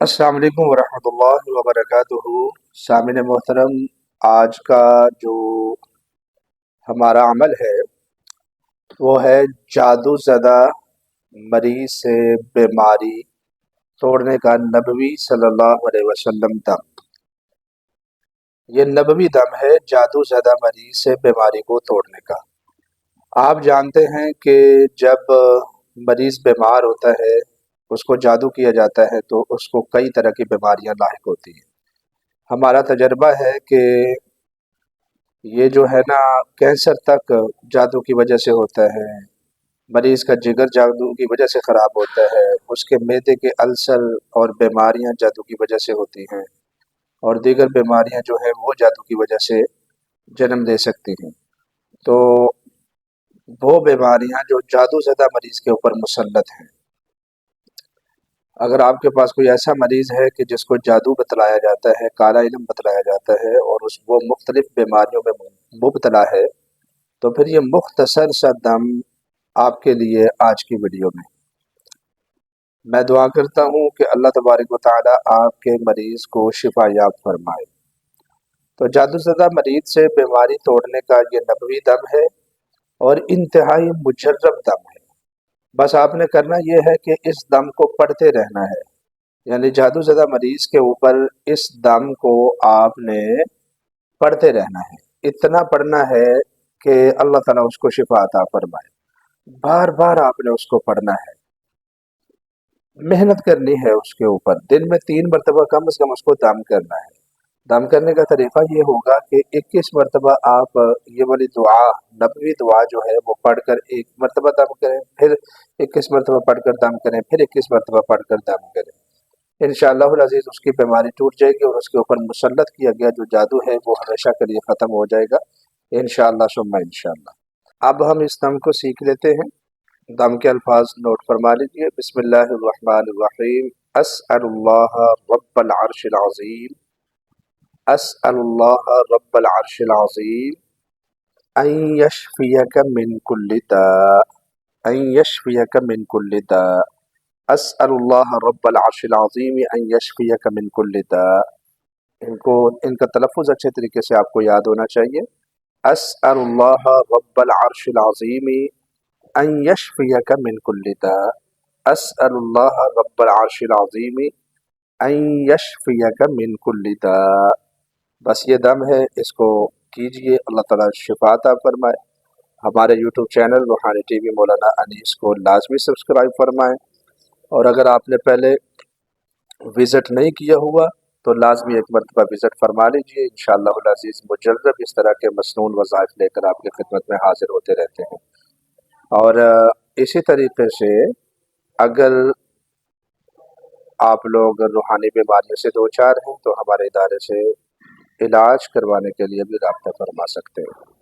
السلام علیکم ورحمۃ اللہ وبرکاتہ۔ سامع محترم، آج کا جو ہمارا عمل ہے، وہ ہے جادو زدہ مریض سے بیماری توڑنے کا نبوی صلی اللہ علیہ وسلم دم۔ یہ نبوی دم ہے جادو زدہ مریض سے بیماری کو توڑنے کا۔ آپ جانتے ہیں کہ جب مریض بیمار ہوتا ہے اس کو جادو کیا جاتا ہے تو اس کو کئی طرح کی بیماریاں لاحق ہوتی ہیں۔ ہمارا تجربہ ہے کہ یہ جو ہے نا کینسر تک جادو کی وجہ سے ہوتا ہے، مریض کا جگر جادو کی وجہ سے خراب ہوتا ہے، اس کے میدے کے السر اور بیماریاں جادو کی وجہ سے ہوتی ہیں اور دیگر بیماریاں جو ہیں وہ جادو کی وجہ سے جنم دے سکتی ہیں۔ تو وہ بیماریاں جو جادو زدہ مریض کے اوپر مسلط ہیں۔ اگر آپ کے پاس کوئی ایسا مریض ہے کہ جس کو جادو بتلایا جاتا ہے، کالا علم بتلایا جاتا ہے اور اس وہ مختلف بیماریوں میں مبتلا ہے، تو پھر یہ مختصر سا دم آپ کے لیے آج کی ویڈیو میں۔ میں دعا کرتا ہوں کہ اللہ تبارک و تعالیٰ آپ کے مریض کو شفا یاب فرمائے۔ تو جادو زدہ مریض سے بیماری توڑنے کا یہ نبوی دم ہے اور انتہائی مجرب دم ہے۔ بس آپ نے کرنا یہ ہے کہ اس دم کو پڑھتے رہنا ہے۔ یعنی جادو زدہ مریض کے اوپر اس دم کو آپ نے پڑھتے رہنا ہے۔ اتنا پڑھنا ہے کہ اللہ تعالیٰ اس کو شفا عطا فرمائے۔ بار بار آپ نے اس کو پڑھنا ہے۔ محنت کرنی ہے اس کے اوپر۔ دن میں تین مرتبہ کم از کم اس کو دم کرنا ہے۔ دم کرنے کا طریقہ یہ ہوگا کہ اکیس مرتبہ آپ، یہ والی دعا، نبوی دعا جو ہے وہ پڑھ کر ایک مرتبہ دم کریں، پھر اکیس مرتبہ پڑھ کر دم کریں، پھر اکیس مرتبہ پڑھ کر دم کریں۔ ان شاء اللہ العزیز اس کی بیماری ٹوٹ جائے گی اور اس کے اوپر مسلط کیا گیا جو جادو ہے وہ ہمیشہ کے لیے ختم ہو جائے گا۔ ان شاء اللہ شمہ ان شاء اللہ اب ہم اس دم کو سیکھ لیتے ہیں۔ دم کے الفاظ نوٹ فرما لیجیے بسم اللہ الرحمن الرحیم۔ اسأل اللہ رب العرش العظیم۔ اسأل الله رب العرش العظيم ان يشفيك من كل داء ان يشفيك من كل داء. اسأل الله رب العرش العظيم ان يشفيك من كل داء. ان کو، ان کا تلفظ اچھے طریقے سے آپ کو یاد ہونا چاہیے. اسأل الله رب العرش العظيم ان يشفيك من كل داء. اسأل الله رب العرش العظيم ان يشفيك من كل داء. بس یہ دم ہے، اس کو کیجیے۔ اللہ تعالیٰ شفاعت فرمائے۔ ہمارے YouTube channel Rohani T V Maulana Anees کو لازمی سبسکرائب فرمائیں اور اگر آپ نے پہلے وزٹ نہیں کیا ہوا، تو لازمی ایک مرتبہ وزٹ فرما لیجیے۔ انشاءاللہ العزیز مجرب اس طرح کے مصنون وظائف لے کر آپ کی خدمت میں حاضر ہوتے رہتے ہیں۔ اور اسی طریقے سے اگر آپ لوگ روحانی بیماریوں سے دو چار ہیں، تو ہمارے ادارے سے علاج کروانے کے لیے بھی رابطہ فرما سکتے ہیں